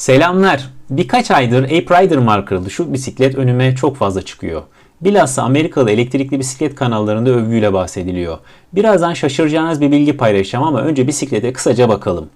Selamlar. Birkaç aydır Ape Rider markalı şu bisiklet önüme çok fazla çıkıyor. Bilhassa Amerikalı elektrikli bisiklet kanallarında övgüyle bahsediliyor. Birazdan şaşıracağınız bir bilgi paylaşacağım ama önce bisiklete kısaca bakalım.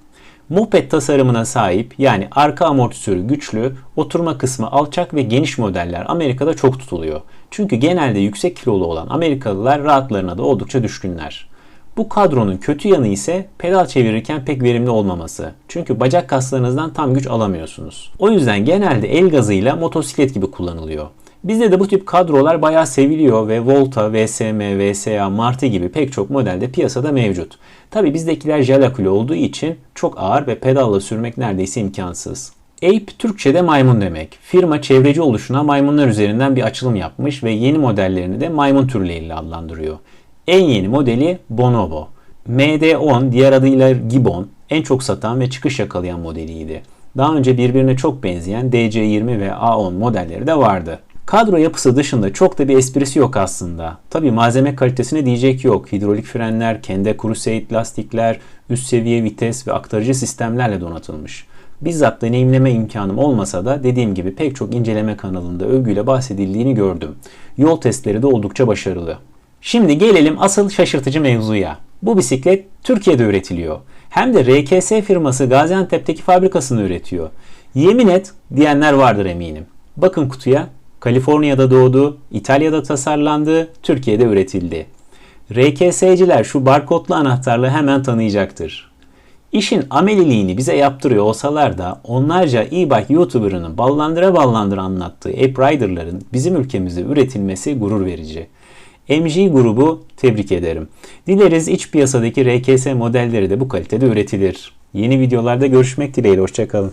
Moped tasarımına sahip yani arka amortisörü güçlü, oturma kısmı alçak ve geniş modeller Amerika'da çok tutuluyor. Çünkü genelde yüksek kilolu olan Amerikalılar rahatlarına da oldukça düşkünler. Bu kadronun kötü yanı ise pedal çevirirken pek verimli olmaması. Çünkü bacak kaslarınızdan tam güç alamıyorsunuz. O yüzden genelde el gazıyla motosiklet gibi kullanılıyor. Bizde de bu tip kadrolar bayağı seviliyor ve Volta, VSM, VSA, Marti gibi pek çok modelde piyasada mevcut. Tabi bizdekiler jel akülü olduğu için çok ağır ve pedalla sürmek neredeyse imkansız. Ape Türkçe'de maymun demek. Firma çevreci oluşuna maymunlar üzerinden bir açılım yapmış ve yeni modellerini de maymun türleriyle adlandırıyor. En yeni modeli Bonobo. MD10 diğer adıyla Gibbon en çok satan ve çıkış yakalayan modeliydi. Daha önce birbirine çok benzeyen DC20 ve A10 modelleri de vardı. Kadro yapısı dışında çok da bir esprisi yok aslında. Tabi malzeme kalitesine diyecek yok. Hidrolik frenler, Kende Crusade lastikler, üst seviye vites ve aktarıcı sistemlerle donatılmış. Bizzat deneyimleme imkanım olmasa da dediğim gibi pek çok inceleme kanalında övgüyle bahsedildiğini gördüm. Yol testleri de oldukça başarılı. Şimdi gelelim asıl şaşırtıcı mevzuya. Bu bisiklet Türkiye'de üretiliyor. Hem de RKS firması Gaziantep'teki fabrikasını üretiyor. Yemin et diyenler vardır eminim. Bakın kutuya. Kaliforniya'da doğdu, İtalya'da tasarlandı, Türkiye'de üretildi. RKS'ciler şu barkodlu anahtarlığı hemen tanıyacaktır. İşin ameliliğini bize yaptırıyor olsalar da onlarca e-bike YouTuber'ının ballandıra ballandıra anlattığı Ape Rider'ların bizim ülkemizde üretilmesi gurur verici. MG grubu tebrik ederim. Dileriz iç piyasadaki RKS modelleri de bu kalitede üretilir. Yeni videolarda görüşmek dileğiyle. Hoşçakalın.